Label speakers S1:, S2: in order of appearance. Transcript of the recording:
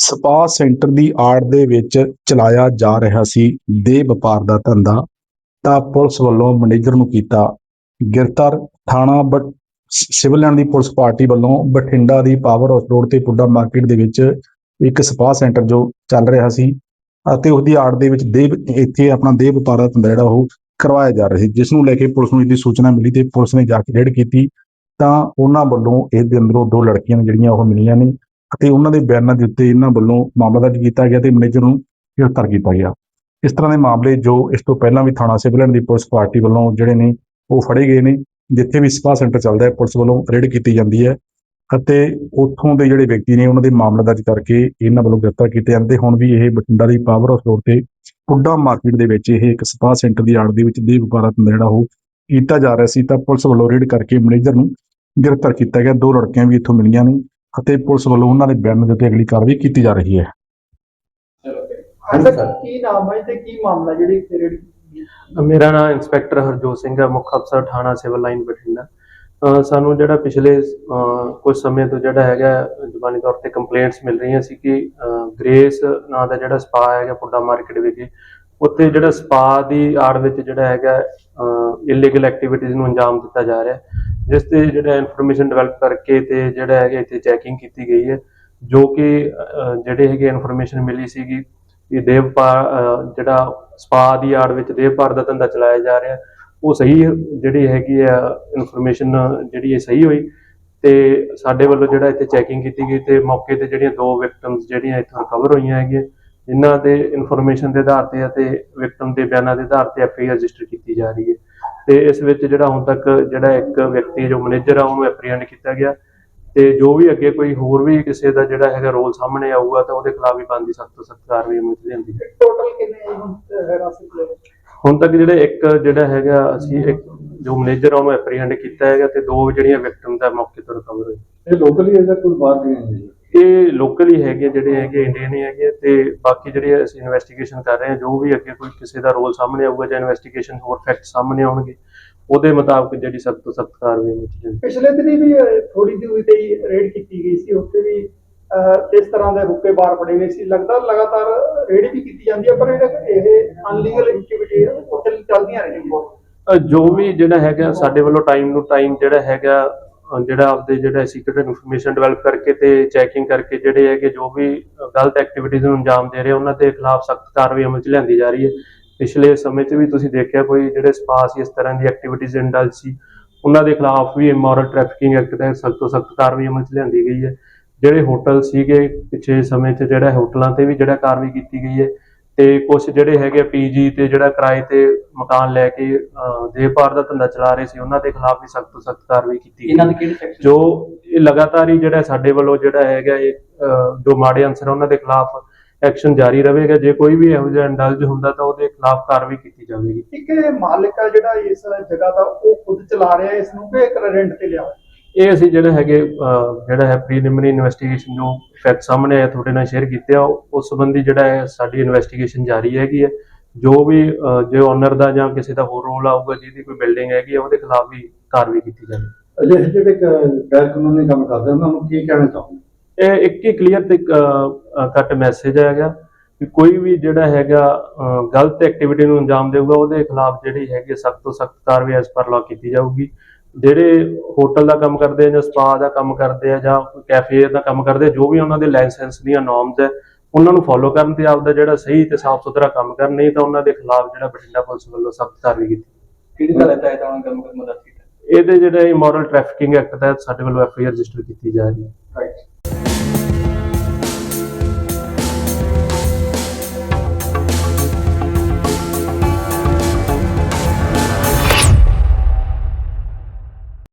S1: Spa centre ਦੀ ਆੜ ਦੇ ਵਿੱਚ ਚਲਾਇਆ ਜਾ ਰਿਹਾ ਸੀ ਦੇਹ ਵਪਾਰ ਦਾ ਧੰਦਾ, ਤਾਂ ਪੁਲਿਸ ਵੱਲੋਂ ਮੈਨੇਜਰ ਨੂੰ ਕੀਤਾ ਗ੍ਰਿਫਤਾਰ। ਥਾਣਾ ਬਟ ਸਿਵਲ ਲਾਈਨ ਦੀ ਪੁਲਿਸ ਪਾਰਟੀ ਵੱਲੋਂ ਬਠਿੰਡਾ ਦੀ ਪਾਵਰ ਹਾਊਸ ਰੋਡ ਤੇ ਪੁੱਡਾ ਮਾਰਕੀਟ ਦੇ ਵਿੱਚ ਇੱਕ ਸਪਾ ਸੈਂਟਰ ਜੋ ਚੱਲ ਰਿਹਾ ਸੀ ਅਤੇ ਉਸ ਦੀ ਆੜ ਦੇ ਵਿੱਚ ਦੇ, ਇੱਥੇ ਆਪਣਾ ਦੇਹ ਵਪਾਰ ਦਾ ਧੰਦਾ ਜਿਹੜਾ ਉਹ ਕਰਵਾਇਆ ਜਾ ਰਿਹਾ ਸੀ, ਜਿਸ ਨੂੰ ਲੈ ਕੇ ਪੁਲਿਸ ਨੂੰ ਇਹਦੀ ਸੂਚਨਾ ਮਿਲੀ ਤੇ ਪੁਲਿਸ ਨੇ ਜਾ ਕੇ ਰੇਡ ਕੀਤੀ। ਤਾਂ ਉਹਨਾਂ ਵੱਲੋਂ ਇਹਦੇ ਅੰਦਰੋਂ ਦੋ ਲੜਕੀਆਂ ਜਿਹੜੀਆਂ ਉਹ ਮਿਲੀਆਂ ਨੇ। ਅਤੇ ਉਹਨਾਂ ਦੇ ਬਿਆਨਾਂ ਦੇ ਉੱਤੇ ਇਹਨਾਂ ਵੱਲੋਂ ਮਾਮਲਾ ਦਰਜ ਕੀਤਾ ਗਿਆ ਤੇ ਮੈਨੇਜਰ ਨੂੰ ਗ੍ਰਿਫਤਾਰ ਕੀਤਾ ਗਿਆ। ਇਸ ਤਰ੍ਹਾਂ ਦੇ ਮਾਮਲੇ ਜੋ ਇਸ ਤੋਂ ਪਹਿਲਾਂ ਵੀ ਥਾਣਾ ਸਿਵਲ ਦੀ ਪੁਲਿਸ ਪਾਰਟੀ ਵੱਲੋਂ ਜਿਹੜੇ ਨੇ ਉਹ ਫੜੇ ਗਏ ਨੇ, ਜਿੱਥੇ ਵੀ ਸਪਾ ਸੈਂਟਰ ਚੱਲਦਾ ਹੈ, ਪੁਲਿਸ ਵੱਲੋਂ ਰੇਡ ਕੀਤੀ ਜਾਂਦੀ ਹੈ ਅਤੇ ਉੱਥੋਂ ਦੇ ਜਿਹੜੇ ਵਿਅਕਤੀ ਨੇ ਉਹਨਾਂ ਦੇ ਮਾਮਲਾ ਦਰਜ ਕਰਕੇ ਇਹਨਾਂ ਵੱਲੋਂ ਗ੍ਰਿਫਤਾਰ ਕੀਤੇ ਜਾਂਦੇ। ਹੁਣ ਵੀ ਇਹ ਬਠਿੰਡਾ ਦੀ ਪਾਵਰ ਹਾਊਸ ਰੋਡ ਤੇ ਪੁੱਡਾ ਮਾਰਕੀਟ ਦੇ ਵਿੱਚ ਇਹ ਇੱਕ ਸਪਾ ਸੈਂਟਰ ਦੀ ਆੜ ਦੇ ਵਿੱਚ ਦੇਹ ਵਪਾਰਾ ਧੰਦਾ ਜਿਹੜਾ ਉਹ ਕੀਤਾ ਜਾ ਰਿਹਾ ਸੀ, ਤਾਂ ਪੁਲਿਸ ਵੱਲੋਂ ਰੇਡ ਕਰਕੇ ਮੈਨੇਜਰ ਨੂੰ ਗ੍ਰਿਫਤਾਰ ਕੀਤਾ ਗਿਆ। ਦੋ ਲੜਕੀਆਂ ਵੀ ਇੱਥੋਂ ਮਿਲੀਆਂ ਨੇ। ਅਤੇ ਪੁਲਿਸ ਵੱਲੋਂ ਉਹਨਾਂ ਦੇ ਬਿਆਨ ਦੇ ਉੱਤੇ ਅਗਲੀ ਕਾਰਵਾਈ ਕੀਤੀ ਜਾ ਰਹੀ ਹੈ।
S2: ਹਾਂਜੀ ਸਰ। ਕੀ ਨਾਮ ਹੈ ਤੇ ਕੀ ਮਾਮਲਾ ਜਿਹੜੀ ਇੱਥੇ ਰੇਡ
S3: ਮੇਰਾ ਨਾਮ ਇੰਸਪੈਕਟਰ ਹਰਜੋਤ ਸਿੰਘ ਹੈ ਮੁੱਖ ਅਫਸਰ ਥਾਣਾ ਸਿਵਲ ਲਾਈਨ ਬਠਿੰਡਾ। ਸਾਨੂੰ ਜਿਹੜਾ ਪਿਛਲੇ ਕੁਝ ਸਮੇਂ ਤੋਂ ਜਿਹੜਾ ਹੈਗਾ ਜ਼ੁਬਾਨੀ ਤੌਰ ਤੇ ਕੰਪਲੇਂਟਸ ਮਿਲ ਰਹੀਆਂ ਸੀ ਕਿ ਗ੍ਰੇਸ ਨਾਂ ਦਾ ਜਿਹੜਾ ਸਪਾ ਹੈਗਾ ਪੁੱਡਾ ਮਾਰਕੀਟ ਵਿਖੇ ਉੱਥੇ ਜਿਹੜਾ ਸਪਾ ਦੀ ਆੜ ਵਿੱਚ ਜਿਹੜਾ ਹੈਗਾ ਇਲੀਗਲ ਐਕਟੀਵਿਟੀਜ਼ ਨੂੰ ਅੰਜਾਮ ਦਿੱਤਾ ਜਾ ਰਿਹਾ ਹੈ। ਜਿਸ ਤੇ ਜਿਹੜਾ ਇਨਫੋਰਮੇਸ਼ਨ ਡਿਵੈਲਪ ਕਰਕੇ ਤੇ ਜਿਹੜਾ ਹੈਗਾ ਇੱਥੇ ਚੈਕਿੰਗ ਕੀਤੀ ਗਈ ਹੈ ਜੋ ਕਿ ਅਹ, ਜਿਹੜੇ ਹੈਗੇ ਇਨਫੋਰਮੇਸ਼ਨ ਮਿਲੀ ਸੀਗੀ ਕਿ ਦੇਵਪਾਲ ਅਹ, ਜਿਹੜਾ ਸਪਾ ਦੀ ਆੜ ਵਿੱਚ ਦੇਵਪਾਰ ਦਾ ਧੰਦਾ ਚਲਾਇਆ ਜਾ ਰਿਹਾ ਉਹ ਸਹੀ ਜਿਹੜੀ ਹੈਗੀ ਆ ਇਨਫੋਰਮੇਸ਼ਨ ਜਿਹੜੀ ਹੈ ਸਹੀ ਹੋਈ ਤੇ ਸਾਡੇ ਵੱਲੋਂ ਜਿਹੜਾ ਇੱਥੇ ਚੈਕਿੰਗ ਕੀਤੀ ਗਈ ਤੇ ਮੌਕੇ ਤੇ ਜਿਹੜੀਆਂ ਦੋ ਵਿਕਟਮਸ ਜਿਹੜੀਆਂ ਇੱਥੋਂ ਰਿਕਵਰ ਹੋਈਆਂ ਹੈਗੀਆਂ ਇਹਨਾਂ ਦੇ ਇਨਫੋਰਮੇਸ਼ਨ ਦੇ ਆਧਾਰ ਤੇ ਅਤੇ ਵਿਕਟਮ ਦੇ ਬਿਆਨਾਂ ਦੇ ਆਧਾਰ ਤੇ ਐਫਆਈਆਰ ਰਜਿਸਟਰ ਕੀਤੀ ਜਾ ਰਹੀ ਹੈ। ਤੇ ਇਸ ਵਿੱਚ ਜਿਹੜਾ ਹੁਣ ਤੱਕ ਜਿਹੜਾ ਇੱਕ ਵਿਅਕਤੀ ਜੋ ਮੈਨੇਜਰ ਆ ਉਹਨੂੰ ਐਪਰੀਹੈਂਡ ਕੀਤਾ ਗਿਆ ਤੇ ਜੋ ਵੀ ਅੱਗੇ ਕੋਈ ਹੋਰ ਵੀ ਕਿਸੇ ਦਾ ਜਿਹੜਾ ਹੈਗਾ ਰੋਲ ਸਾਹਮਣੇ ਆਊਗਾ ਤਾਂ ਉਹਦੇ ਖਿਲਾਫ ਵੀ ਬਣਦੀ ਸਖਤ ਤੋਂ ਸਖਤ ਕਾਰਵਾਈ ਲਿਆਂਦੀ ਜਾਏਗੀ।
S2: ਟੋਟਲ ਕਿੰਨੇ ਹੁਣ ਹਿਰਾਸਤ ਲੈ
S3: ਹੁਣ ਤੱਕ ਜਿਹੜੇ ਇੱਕ ਜਿਹੜਾ ਹੈਗਾ ਅਸੀਂ ਇੱਕ ਜੋ ਮੈਨੇਜਰ ਆ ਉਹਨੂੰ ਐਪਰੀਹੈਂਡ ਕੀਤਾ ਹੈਗਾ ਤੇ ਦੋ ਜਿਹੜੀਆਂ ਵਿਕਟਮਸ ਆ ਮੌਕੇ ਤੋਂ ਰਿਕਵਰ ਹੋਏ।
S4: ਇਹ ਲੋਕਲੀ ਹੈ ਜਾਂ ਕੋਈ ਬਾਹਰ ਦੇ ਹੈ
S3: ਇਹ ਲੋਕਲ ਹੀ ਹੈਗੇ ਜਿਹੜੇ ਹੈਗੇ ਇੰਡੀਅਨ ਹੀ ਹੈਗੇ ਤੇ ਬਾਕੀ ਜਿਹੜੇ ਅਸੀਂ ਇਨਵੈਸਟੀਗੇਸ਼ਨ ਕਰ ਰਹੇ ਹਾਂ ਜੋ ਵੀ ਅੱਗੇ ਕੋਈ ਕਿਸੇ ਦਾ ਰੋਲ ਸਾਹਮਣੇ ਆਊਗਾ ਜਾਂ ਇਨਵੈਸਟੀਗੇਸ਼ਨ ਹੋਰ ਫੈਕਟ ਸਾਹਮਣੇ ਆਉਣਗੇ ਉਹਦੇ ਮੁਤਾਬਕ ਜਿਹੜੀ ਸਖਤ ਤੋਂ ਸਖਤ ਕਾਰਵਾਈ ਹੋਣੀ ਚਾਹੀਦੀ
S2: ਪਿਛਲੇ ਦਿਨੀ ਵੀ ਥੋੜੀ ਜਿਹੀ ਤੇ ਹੀ ਰੇਡ ਕੀਤੀ ਗਈ ਸੀ ਉੱਥੇ ਵੀ ਇਸ ਤਰ੍ਹਾਂ ਦੇ ਹੁੱਕੇ ਬਾਰ ਫੜੇ ਗਏ ਸੀ। ਲੱਗਦਾ ਲਗਾਤਾਰ ਰੇਡ ਵੀ ਕੀਤੀ ਜਾਂਦੀ ਹੈ ਪਰ ਇਹ ਇਹ ਅਨਲੀਗਲ ਐਕਟੀਵਿਟੀ ਉੱਥੇ ਚੱਲਦੀਆਂ ਰਹਿੰਦੀਆਂ
S3: ਜੋ ਵੀ ਜਿਹੜਾ ਹੈਗਾ ਸਾਡੇ ਵੱਲੋਂ ਟਾਈਮ ਨੂੰ ਟਾਈਮ ਜਿਹੜਾ ਹੈਗਾ ਜਿਹੜਾ ਆਪਦੇ ਜਿਹੜਾ ਸੀਕ੍ਰੀਟ ਇਨਫੋਰਮੇਸ਼ਨ ਡਿਵੈਲਪ ਕਰਕੇ ਤੇ ਚੈਕਿੰਗ ਕਰਕੇ ਜਿਹੜੇ ਹੈਗੇ ਜੋ ਵੀ ਗਲਤ ਐਕਟੀਵਿਟੀਜ਼ ਨੂੰ ਅੰਜਾਮ ਦੇ ਰਹੇ ਉਹਨਾਂ ਦੇ ਖਿਲਾਫ ਸਖਤ ਕਾਰਵਾਈ ਅਮਲ 'ਚ ਲਿਆਂਦੀ ਜਾ ਰਹੀ ਹੈ। ਪਿਛਲੇ ਸਮੇਂ 'ਚ ਵੀ ਤੁਸੀਂ ਦੇਖਿਆ ਕੋਈ ਜਿਹੜੇ ਸਪਾ ਇਸ ਤਰ੍ਹਾਂ ਦੀ ਐਕਟੀਵਿਟੀਜ਼ ਇੰਡਲਜ ਸੀ, ਉਹਨਾਂ ਦੇ ਖਿਲਾਫ ਵੀ ਇਮੋਰਲ ਟ੍ਰੈਫਿਕਿੰਗ ਐਕਟ ਤਹਿਤ ਸਖਤ ਤੋਂ ਸਖਤ ਕਾਰਵਾਈ ਅਮਲ 'ਚ ਲਿਆਂਦੀ ਗਈ ਹੈ। ਜਿਹੜੇ ਹੋਟਲ ਸੀਗੇ, ਪਿਛਲੇ ਸਮੇਂ 'ਚ ਜਿਹੜਾ ਹੋਟਲਾਂ ਤੇ ਵੀ ਜਿਹੜਾ ਕਾਰਵਾਈ ਕੀਤੀ ਗਈ ਹੈ ਤੇ ਕੁਝ ਜਿਹੜੇ ਹੈਗੇ ਪੀਜੀ ਤੇ ਜਿਹੜਾ ਕਿਰਾਏ ਤੇ ਮਕਾਨ ਲੈ ਕੇ ਅਹ, ਦੇਹਪਾਰ ਦਾ ਧੰਦਾ ਚਲਾ ਰਹੇ ਸੀ ਉਹਨਾਂ ਦੇ ਖਿਲਾਫ ਵੀ ਸਖਤ ਤੋਂ ਸਖਤ ਕਾਰਵਾਈ ਕੀਤੀ ਗਈ।
S2: ਇਹਨਾਂ ਦੇ ਕਿਹੜੇ ਸੈਕਸ਼ਨ
S3: ਜੋ ਇਹ ਲਗਾਤਾਰ ਹੀ ਜਿਹੜਾ ਸਾਡੇ ਵੱਲੋਂ ਜਿਹੜਾ ਹੈਗਾ ਇਹ ਜੋ ਮਾੜੇ ਅਨਸਰ ਉਹਨਾਂ ਦੇ ਖਿਲਾਫ ਐਕਸ਼ਨ ਜਾਰੀ ਰਹੇਗਾ। ਜੇ ਕੋਈ ਵੀ ਇਹੋ ਜਿਹਾ ਇੰਡਲਜ ਹੁੰਦਾ ਤਾਂ ਉਹਦੇ ਖਿਲਾਫ ਕਾਰਵਾਈ ਕੀਤੀ ਜਾਵੇਗੀ।
S2: ਇੱਕ ਇਹ ਮਾਲਕ ਆ ਜਿਹੜਾ ਇਸ ਜਗ੍ਹਾ ਦਾ ਉਹ ਖੁਦ ਚਲਾ ਰਿਹਾ ਇਸ ਨੂੰ ਕਿ ਇੱਕ ਰੈਂਟ ਤੇ ਲਿਆ?
S3: ਇਹ ਅਸੀਂ ਜਿਹੜੇ ਹੈਗੇ ਜਿਹੜਾ ਹੈ ਪ੍ਰੀਲਿਮਿਨਰੀ ਇਨਵੈਸਟੀਗੇਸ਼ਨ ਜੋ ਫੈਕਟ ਸਾਹਮਣੇ ਆਇਆ ਤੁਹਾਡੇ ਨਾਲ ਸ਼ੇਅਰ ਕੀਤੇ ਆ ਉਸ ਸੰਬੰਧੀ ਜਿਹੜਾ ਹੈ ਸਾਡੀ ਇਨਵੈਸਟੀਗੇਸ਼ਨ ਜਾਰੀ ਹੈਗੀ ਹੈ। ਜੋ ਵੀ ਜੇ ਓਨਰ ਦਾ ਜਾਂ ਕਿਸੇ ਦਾ ਹੋਰ ਰੋਲ ਆਊਗਾ ਜਿਹਦੀ ਕੋਈ ਬਿਲਡਿੰਗ ਹੈਗੀ ਹੈ ਉਹਦੇ ਖਿਲਾਫ ਵੀ ਕਾਰਵਾਈ ਕੀਤੀ ਜਾਵੇ।
S4: ਅਜੇ ਜਿਹੜੇ ਗੈਰ ਕਾਨੂੰਨੀ ਕੰਮ ਕਰਦੇ ਉਹਨਾਂ ਨੂੰ ਕੀ ਕਹਿਣਾ ਚਾਹੁੰਦੇ
S3: ਇਹ ਇੱਕ ਹੀ ਕਲੀਅਰ ਤੇ ਕੱਟ ਮੈਸੇਜ ਹੈਗਾ ਕਿ ਕੋਈ ਵੀ ਜਿਹੜਾ ਹੈਗਾ ਗਲਤ ਐਕਟੀਵਿਟੀ ਨੂੰ ਅੰਜਾਮ ਦੇਊਗਾ ਉਹਦੇ ਖਿਲਾਫ ਜਿਹੜੀ ਹੈਗੀ ਸਖਤ ਤੋਂ ਸਖਤ ਕਾਰਵਾਈ ਐਸ ਪਰ ਲਾਅ ਕੀਤੀ ਜਾਊਗੀ। ਜਿਹੜੇ ਹੋਟਲ ਦਾ ਕੰਮ ਕਰਦੇ ਆ ਜਾਂ ਸਪਾ ਦਾ ਕੰਮ ਕਰਦੇ ਆ ਜਾਂ ਕੈਫੇ ਦਾ ਕੰਮ ਕਰਦੇ ਆ ਜੋ ਵੀ ਉਹਨਾਂ ਦੇ ਲਾਇਸੈਂਸ ਦੀਆਂ ਨਾਰਮਸ ਹੈ ਉਹਨਾਂ ਨੂੰ ਫੋਲੋ ਕਰਨ ਤੇ ਆਪਦਾ ਜਿਹੜਾ ਸਹੀ ਤੇ ਸਾਫ਼ ਸੁਥਰਾ ਕੰਮ ਕਰਨ ਨਹੀਂ ਤਾਂ ਉਹਨਾਂ ਦੇ ਖਿਲਾਫ ਜਿਹੜਾ ਬਠਿੰਡਾ ਪੁਲਿਸ ਵੱਲੋਂ ਸਖਤ ਕਾਰਵਾਈ ਕੀਤੀ।
S2: ਕਿਹੜੀ ਤਰ੍ਹਾਂ ਦਾ ਹੈ ਤਾਂ ਉਹਨਾਂ ਕੰਮ ਕਰਨ ਦਾ
S3: ਇਹਦੇ ਜਿਹੜੇ ਇਮੋਰਲ ਟ੍ਰੈਫਿਕਿੰਗ ਐਕਟ ਤਹਿਤ ਸਾਡੇ ਵੱਲੋਂ ਐਫ ਆਈ ਆਰ ਰਜਿਸਟਰ ਕੀਤੀ ਜਾ ਰਹੀ ਹੈ।